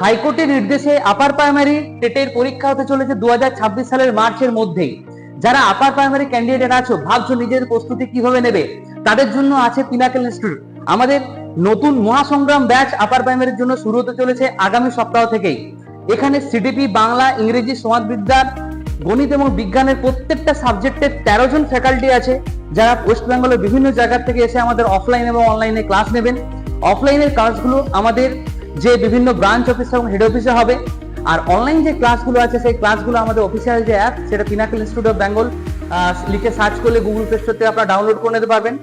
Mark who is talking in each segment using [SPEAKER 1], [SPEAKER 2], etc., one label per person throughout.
[SPEAKER 1] হাইকোর্টের নির্দেশে upper primary টেটের পরীক্ষা হতে চলেছে দুহাজার ছাব্বিশ সালের মার্চের মধ্যেই। যারা আপার প্রাইমারি ক্যান্ডিডেট আছো, ভাবছ নিজের প্রস্তুতি কীভাবে নেবে? তাদের জন্য আছে পিনাকেল ইনস্টিটিউট আমাদের নতুন মহাসংগ্রাম ব্যাচ আপার প্রাইমারির জন্য শুরু হতে চলেছে আগামী সপ্তাহ থেকেই। এখানে সিডিপি বাংলা, ইংরেজি সমাজবিদ্যার গণিত এবং বিজ্ঞানের প্রত্যেকটা সাবজেক্টের তেরো জন ফ্যাকাল্টি আছে। যারা ওয়েস্ট বেঙ্গলের বিভিন্ন জায়গা থেকে এসে আমাদের অফলাইন এবং অনলাইনে ক্লাস নেবেন। অফলাইনের ক্লাসগুলো আমাদের যে বিভিন্ন ব্রাঞ্চ অফিস এবং হেড অফিসে হবে। আর অনলাইন যে ক্লাসগুলো আছে, সেই ক্লাসগুলো আমাদের অফিসিয়াল যে অ্যাপ সেটা পিনাকেল ইনস্টিটিউট অফ বেঙ্গল লিখে সার্চ করলে গুগল প্লে স্টোর থেকে আপনারা ডাউনলোড করে নিতে পারবেন।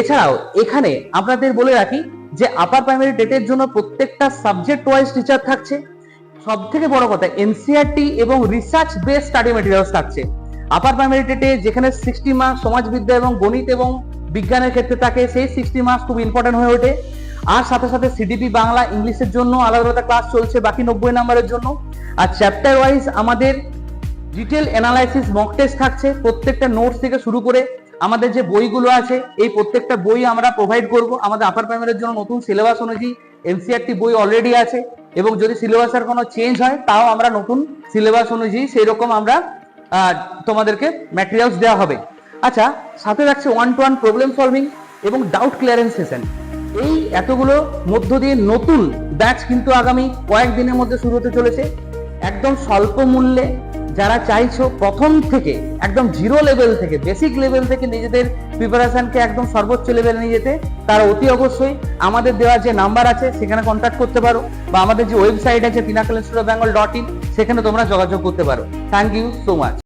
[SPEAKER 1] এছাড়াও এখানে আপনাদের বলে রাখি যে আপার প্রাইমারি টেটের জন্য প্রত্যেকটা সাবজেক্ট ওয়াইজ টিচার থাকছে। সব থেকে বড় কথা এনসিআরটি এবং রিসার্চ বেস স্টাডি মেটেরিয়ালস থাকছে। আপার প্রাইমারি টেটে যেখানে সিক্সটি মার্কস সমাজবিদ্যা এবং গণিত এবং বিজ্ঞানের ক্ষেত্রে থাকে, সেই সিক্সটি মার্কস খুব ইম্পর্টেন্ট হয়ে ওঠে। আর সাথে সাথে সিডিপি বাংলা ইংলিশের জন্য আলাদা আলাদা ক্লাস চলছে, বাকি নব্বই নাম্বারের জন্য। আর চ্যাপ্টার ওয়াইজ আমাদের ডিটেল অ্যানালাইসিস মক টেস্ট থাকছে, প্রত্যেকটা নোটস থেকে শুরু করে আমাদের যে বইগুলো আছে, এই প্রত্যেকটা বই আমরা প্রোভাইড করব। আমাদের আপার প্রাইমারির জন্য নতুন সিলেবাস অনুযায়ী এনসিআরটি বই অলরেডি আছে এবং যদি সিলেবাসের কোনো চেঞ্জ হয়, তাও আমরা নতুন সিলেবাস অনুযায়ী সেই রকম আমরা তোমাদেরকে ম্যাটেরিয়ালস দেওয়া হবে। আচ্ছা সাথে রাখছে one to one problem solving এবং ডাউট ক্লিয়ারেন্স সেশন এই এতগুলো মধ্য দিয়ে নতুন ব্যাচ কিন্তু আগামী কয়েকদিনের মধ্যে শুরু হতে চলেছে। একদম স্বল্প মূল্যে যারা চাইছো প্রথম থেকে, একদম জিরো লেভেল থেকে বেসিক লেভেল থেকে নিজেদের প্রিপারেশনকে একদম সর্বোচ্চ লেভেলে নিয়ে যেতে, তারা অতি অবশ্যই আমাদের দেওয়া যে নাম্বার আছে, সেখানে কন্ট্যাক্ট করতে পারো বা আমাদের যে ওয়েবসাইট আছে পিনাকল বেঙ্গল ডট ইন সেখানে তোমরা যোগাযোগ করতে পারো। Thank you so much